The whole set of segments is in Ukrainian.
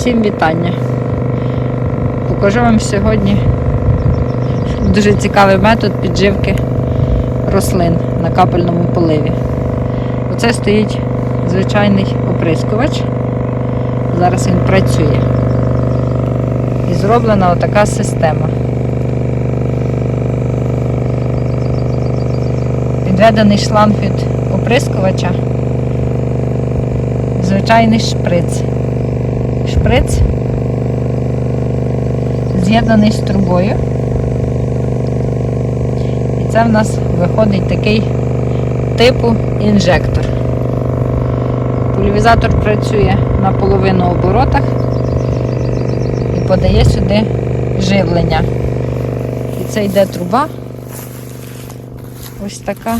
Всім вітання. Покажу вам сьогодні дуже цікавий метод підживки рослин на капельному поливі. Оце стоїть звичайний оприскувач. Зараз він працює. І зроблена отака система. Підведений шланг від оприскувача. Звичайний шприц. Шприц з'єднаний з трубою. І це в нас виходить такий типу інжектор. Пульвізатор працює на половину оборотах і подає сюди живлення. І це йде труба. Ось така.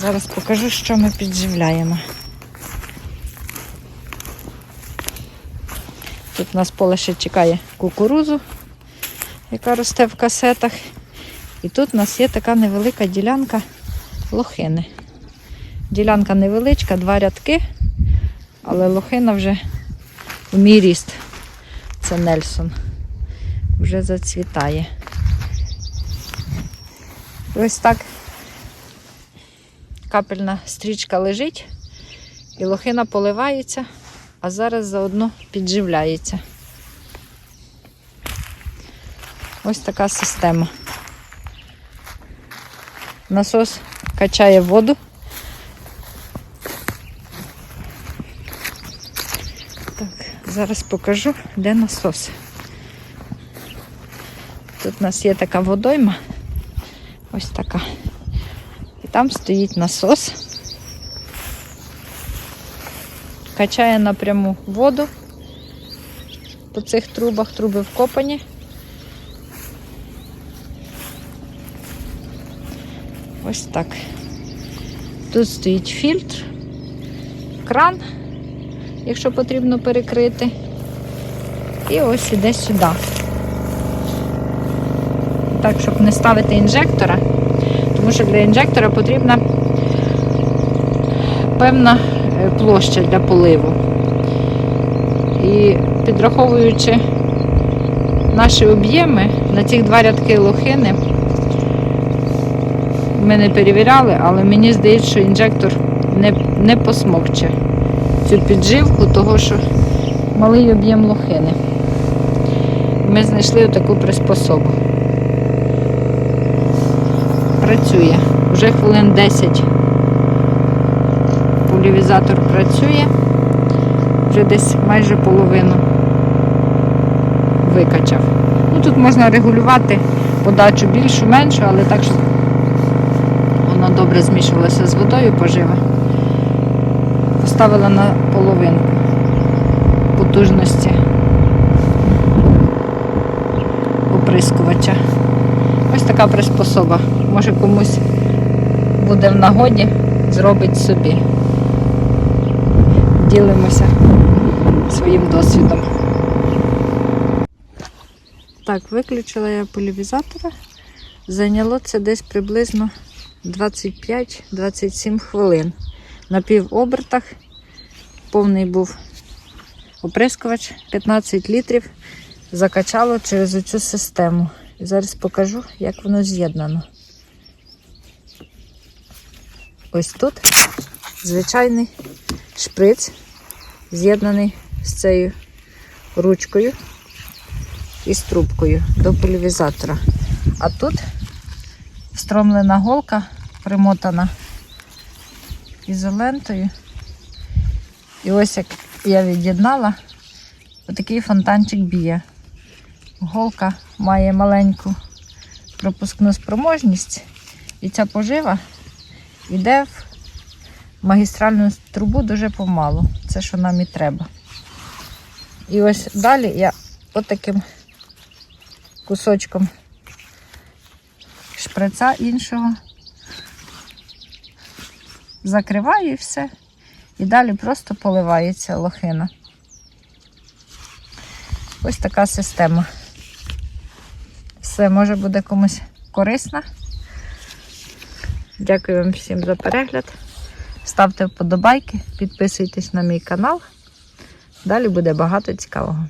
Зараз покажу, що ми підживляємо. Тут у нас поле ще чекає кукурузу, яка росте в касетах. І тут у нас є така невелика ділянка лохини. Ділянка невеличка, два рядки, але лохина вже в мій ріст. Це Нельсон. Вже зацвітає. Ось так капельна стрічка лежить і лохина поливається, а зараз заодно підживляється. Ось така система. Насос качає воду. Так, зараз покажу, де насос. Тут у нас є така водойма. Ось така. І там стоїть насос. Качає напряму воду по цих трубах, труби вкопані. Ось так. Тут стоїть фільтр, кран, якщо потрібно перекрити. І ось іде сюди. Так, щоб не ставити інжектора, тому що для інжектора потрібна певна площа для поливу. І підраховуючи наші об'єми на ці два рядки лохини, ми не перевіряли, але мені здається, що інжектор не, не посмокче цю підживку, того що малий об'єм лохини. Ми знайшли таку приспособу. Працює. Вже хвилин 10 пулівізатор працює, вже десь майже половину викачав. Ну, Тут можна регулювати подачу більшу, меншу, але так, щоб воно добре змішувалося з водою пожива. Поставила на половинку потужності оприскувача. Ось така приспособа. Може комусь буде в нагоді, зробить собі. Ділимося своїм досвідом. Так, виключила я полівізатора. Зайняло це десь приблизно 25-27 хвилин. На півобертах повний був оприскувач 15 літрів. Закачало через оцю систему. І зараз покажу, як воно з'єднано. Ось тут звичайний шприц, з'єднаний з цією ручкою і з трубкою до полівізатора. А тут встромлена голка примотана ізолентою. І ось як я від'єднала, отакий фонтанчик б'є. Голка має маленьку пропускну спроможність, і ця пожива йде в магістральну трубу дуже помалу. Це, що нам і треба. І ось далі я отаким кусочком шприца іншого закриваю і все. І далі просто поливається лохина. Ось така система. Все, може буде комусь корисна. Дякую вам всім за перегляд. Ставте вподобайки, підписуйтесь на мій канал. Далі буде багато цікавого.